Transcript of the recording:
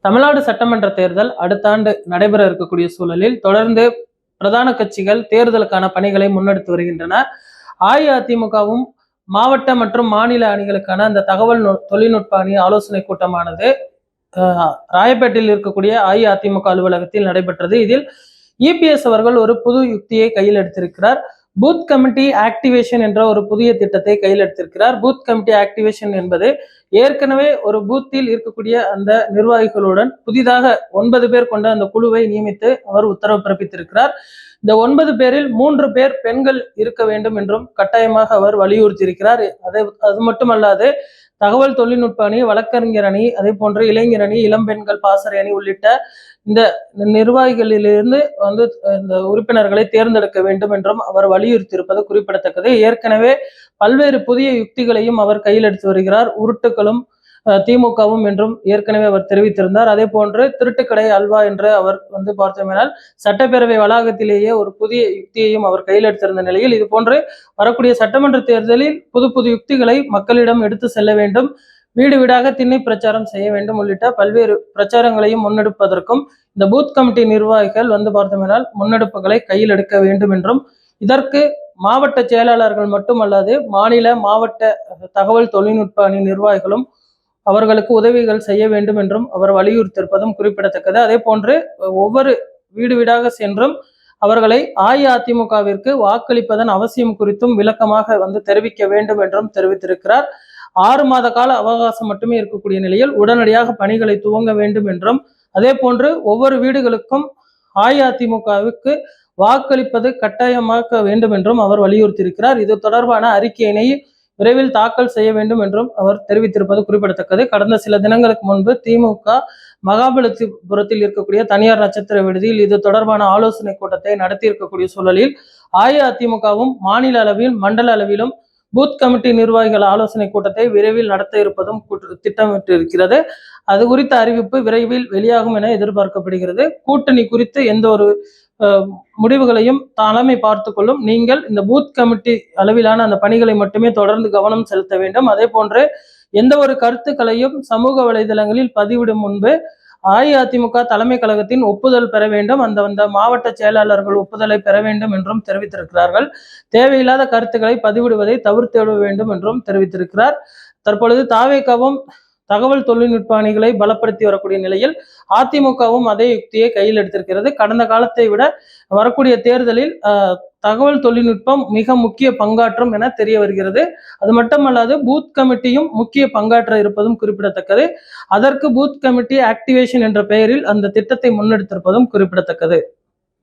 தமிழ்நாடு சட்டமன்ற தேர்தல் அடுத்த ஆண்டு நடைபெற இருக்கக்கூடிய சூழலில் தொடர்ந்து பிரதான கட்சிகள் தேர்தலுக்கான பணிகளை முன்னெடுத்து வருகின்றன. அஇஅதிமுகவும் மாவட்ட மற்றும் மாநில அணிகளுக்கான அந்த தகவல் நு- தொழில்நுட்ப அணி ஆலோசனை கூட்டமானது ராயப்பேட்டையில் இருக்கக்கூடிய அஇஅதிமுக அலுவலகத்தில் நடைபெற்றது. இதில் இபிஎஸ் அவர்கள் ஒரு புது யுக்தியை கையில் எடுத்திருக்கிறார். பூத் கமிட்டி ஆக்டிவேஷன் என்ற ஒரு புதிய திட்டத்தை கையில் எடுத்திருக்கிறார். பூத் கமிட்டி ஆக்டிவேஷன் என்பது ஏற்கனவே ஒரு பூத்தில் இருக்கக்கூடிய அந்த நிர்வாகிகளுடன் புதிதாக ஒன்பது பேர் கொண்ட அந்த குழுவை நியமித்து அவர் உத்தரவு பிறப்பித்திருக்கிறார். இந்த ஒன்பது பேரில் மூன்று பேர் பெண்கள் இருக்க வேண்டும் என்றும் கட்டாயமாக அவர் வலியுறுத்தியிருக்கிறார். அதை அது மட்டுமல்லாது தகவல் தொழில்நுட்ப அணி வழக்கறிஞர் அணி அதே போன்று இளைஞர் அணி இளம்பெண்கள் பாசறை அணி உள்ளிட்ட இந்த நிர்வாகிகளிலிருந்து வந்து இந்த உறுப்பினர்களை தேர்ந்தெடுக்க வேண்டும் என்றும் அவர் வலியுறுத்தியிருப்பது குறிப்பிடத்தக்கது. ஏற்கனவே பல்வேறு புதிய யுக்திகளையும் அவர் கையில் எடுத்து வருகிறார். உருட்டுகளும் திமுகவும் என்றும் ஏற்கனவே அவர் தெரிவித்திருந்தார். அதே போன்று திருட்டுக்கடை அல்வா என்று அவர் வந்து பார்த்தோமேனால் சட்டப்பேரவை வளாகத்திலேயே ஒரு புதிய யுக்தியையும் அவர் கையில் எடுத்திருந்த நிலையில் இது போன்று வரக்கூடிய சட்டமன்ற தேர்தலில் புது புது யுக்திகளை மக்களிடம் எடுத்து செல்ல வேண்டும். வீடு வீடாக திண்ணை பிரச்சாரம் செய்ய வேண்டும் உள்ளிட்ட பல்வேறு பிரச்சாரங்களையும் முன்னெடுப்பதற்கும் இந்த பூத் கமிட்டி நிர்வாகிகள் வந்து பார்த்தோமேனால் முன்னெடுப்புகளை கையில் எடுக்க வேண்டும் என்றும் இதற்கு மாவட்ட செயலாளர்கள் மட்டுமல்லாது மாநில மாவட்ட தகவல் தொழில்நுட்ப அணி நிர்வாகிகளும் அவர்களுக்கு உதவிகள் செய்ய வேண்டும் என்றும் அவர் வலியுறுத்தியிருப்பதும் குறிப்பிடத்தக்கது. அதே போன்று ஒவ்வொரு வீடு வீடாக சென்றும் அவர்களை அஇஅதிமுகவிற்கு வாக்களிப்பதன் அவசியம் குறித்தும் விளக்கமாக வந்து தெரிவிக்க வேண்டும் என்றும் தெரிவித்திருக்கிறார். ஆறு மாத கால அவகாசம் மட்டுமே இருக்கக்கூடிய நிலையில் உடனடியாக பணிகளை துவங்க வேண்டும் என்றும் அதே போன்று ஒவ்வொரு வீடுகளுக்கும் அஇஅதிமுகவுக்கு வாக்களிப்பது கட்டாயமாக்க வேண்டும் என்றும் அவர் வலியுறுத்தியிருக்கிறார். இது தொடர்பான அறிக்கையினை விரைவில் தாக்கல் செய்ய வேண்டும் என்றும் அவர் தெரிவித்திருப்பது குறிப்பிடத்தக்கது. கடந்த சில தினங்களுக்கு முன்பு திமுக மகாபலிபுரத்தில் இருக்கக்கூடிய தனியார் நட்சத்திர விடுதியில் இது தொடர்பான ஆலோசனை கூட்டத்தை நடத்தி இருக்கக்கூடிய சூழலில் அஇஅதிமுகவும் மாநில அளவில் மண்டல அளவிலும் பூத் கமிட்டி நிர்வாகிகள் ஆலோசனை கூட்டத்தை விரைவில் நடத்த இருப்பதும் கூட்டு- அது குறித்த அறிவிப்பு விரைவில் வெளியாகும் என எதிர்பார்க்கப்படுகிறது. கூட்டணி குறித்து எந்த ஒரு முடிவுகளையும் தலைமை பார்த்து கொள்ளும். நீங்கள் இந்த பூத் கமிட்டி அளவிலான அந்த பணிகளை மட்டுமே தொடர்ந்து கவனம் செலுத்த வேண்டும். அதே போன்று எந்த ஒரு கருத்துக்களையும் சமூக வலைதளங்களில் பதிவிடும் முன்பு அஇஅதிமுக தலைமை கழகத்தின் ஒப்புதல் பெற வேண்டும். அந்த அந்த மாவட்ட செயலாளர்கள் ஒப்புதலை பெற வேண்டும் என்றும் தெரிவித்திருக்கிறார்கள். தேவையில்லாத கருத்துக்களை பதிவிடுவதை தவிர்த்து விட வேண்டும் என்றும் தெரிவித்திருக்கிறார். தற்பொழுது தாவேகவும் தகவல் தொழில்நுட்ப அணிகளை பலப்படுத்தி வரக்கூடிய நிலையில் அதிமுகவும் அதே யுக்தியை கையில் எடுத்திருக்கிறது. கடந்த காலத்தை விட வரக்கூடிய தேர்தலில் தகவல் தொழில்நுட்பம் மிக முக்கிய பங்காற்றும் என தெரிய வருகிறது. அது மட்டுமல்லாது பூத் கமிட்டியும் முக்கிய பங்காற்ற இருப்பதும் குறிப்பிடத்தக்கது. அதற்கு பூத் கமிட்டி ஆக்டிவேஷன் என்ற பெயரில் அந்த திட்டத்தை முன்னெடுத்திருப்பதும் குறிப்பிடத்தக்கது.